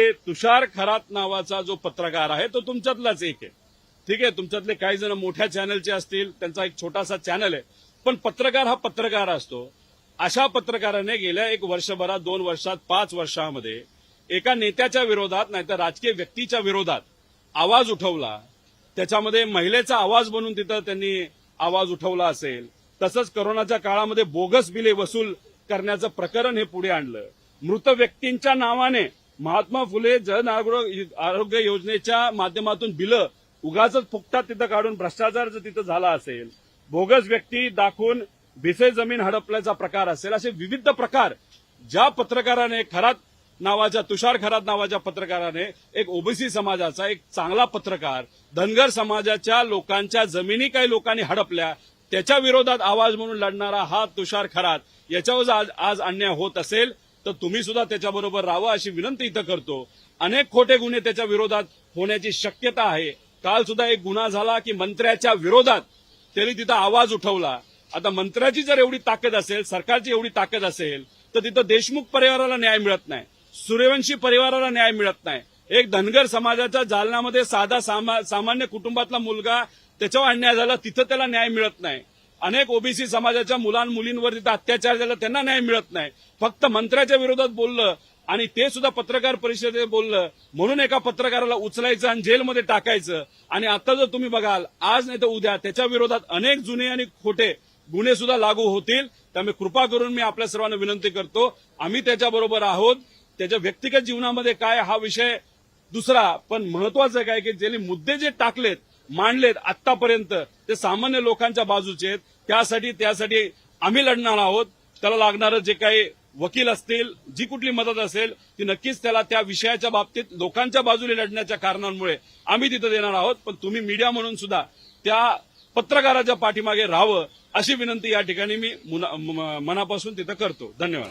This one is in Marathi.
तुषार खरात नावाचा जो पत्रकार आहे तो तुमच्यातलाच एक आहे. ठीक आहे? तुमच्यातले काही जण मोठ्या चॅनलचे असतील त्यांचा एक छोटासा चॅनल आहे. पण पत्रकार हा पत्रकार असतो. अशा पत्रकाराने गेल्या एक वर्षभरात दोन वर्षात पाच वर्षामध्ये एका नेत्याच्या विरोधात नाहीतर राजकीय व्यक्तीच्या विरोधात आवाज उठवला. त्याच्यामध्ये महिलेचा आवाज बनून तिथं त्यांनी आवाज उठवला असेल. तसंच करोनाच्या काळामध्ये बोगस बिले वसूल करण्याचं प्रकरण हे पुढे आणलं. मृत व्यक्तींच्या नावाने महात्मा फुले जन आरोग्य योजनेच्या माध्यमातून बिलं उगाच फुकतात तिथं काढून भ्रष्टाचार जर तिथं झाला असेल बोगस व्यक्ती दाखवून भिसे जमीन हडपल्याचा प्रकार असेल असे विविध प्रकार ज्या पत्रकाराने खरात नावाच्या तुषार खरात नावाच्या पत्रकाराने एक ओबीसी समाजाचा एक चांगला पत्रकार धनगर समाजाच्या लोकांच्या जमिनी काही लोकांनी हडपल्या त्याच्या विरोधात आवाज म्हणून लढणारा हा तुषार खरात याच्यावर आज आज अन्याय होत असेल तर तुम्ही सुद्धा त्याच्याबरोबर राहावं अशी विनंती इथं करतो. अनेक खोटे गुन्हे त्याच्या विरोधात होण्याची शक्यता आहे. काल सुद्धा एक गुन्हा झाला की मंत्र्याच्या विरोधात त्यांनी तिथं आवाज उठवला. आता मंत्र्याची जर एवढी ताकद असेल सरकारची एवढी ताकद असेल तर तिथं देशमुख परिवाराला न्याय मिळत नाही. सूर्यवंशी परिवाराला न्याय मिळत नाही. एक धनगर समाजाच्या जालनामध्ये साधा सामा- सामान्य कुटुंबातला मुलगा त्याच्यावर अन्याय झाला तिथं त्याला न्याय मिळत नाही. अनेक ओबीसी समाजाच्या मुलां मुलींवर तिथं अत्याचार झाला त्यांना न्याय मिळत नाही. फक्त मंत्र्याच्या विरोधात बोललं आणि ते सुद्धा पत्रकार परिषदेत बोललं. म्हणून एका पत्रकाराला उचलायचं आणि जेलमध्ये टाकायचं. आणि आता जर तुम्ही बघाल आज नाही तर उद्या त्याच्या विरोधात अनेक जुने आणि खोटे गुन्हे सुद्धा लागू होतील. त्यामुळे कृपा करून मी आपल्या सर्वांना विनंती करतो आम्ही त्याच्याबरोबर आहोत. त्याच्या व्यक्तिगत जीवनामध्ये काय हा विषय दुसरा पण महत्वाचं काय की ज्यांनी मुद्दे जे टाकलेत मांडलेत आतापर्यंत ते सामान्य लोकांच्या बाजूचे आहेत. त्यासाठी त्यासाठी आम्ही लढणार आहोत. त्याला लागणारं जे काही वकील असतील जी कुठली मदत असेल ती नक्कीच त्याला त्या विषयाच्या बाबतीत लोकांच्या बाजूने लढण्याच्या कारणांमुळे आम्ही तिथं देणार आहोत. पण तुम्ही मीडिया म्हणून सुद्धा त्या पत्रकाराच्या पाठीमागे राहावं अशी विनंती या ठिकाणी मी मुना- म- मनापासून तिथं करतो. धन्यवाद.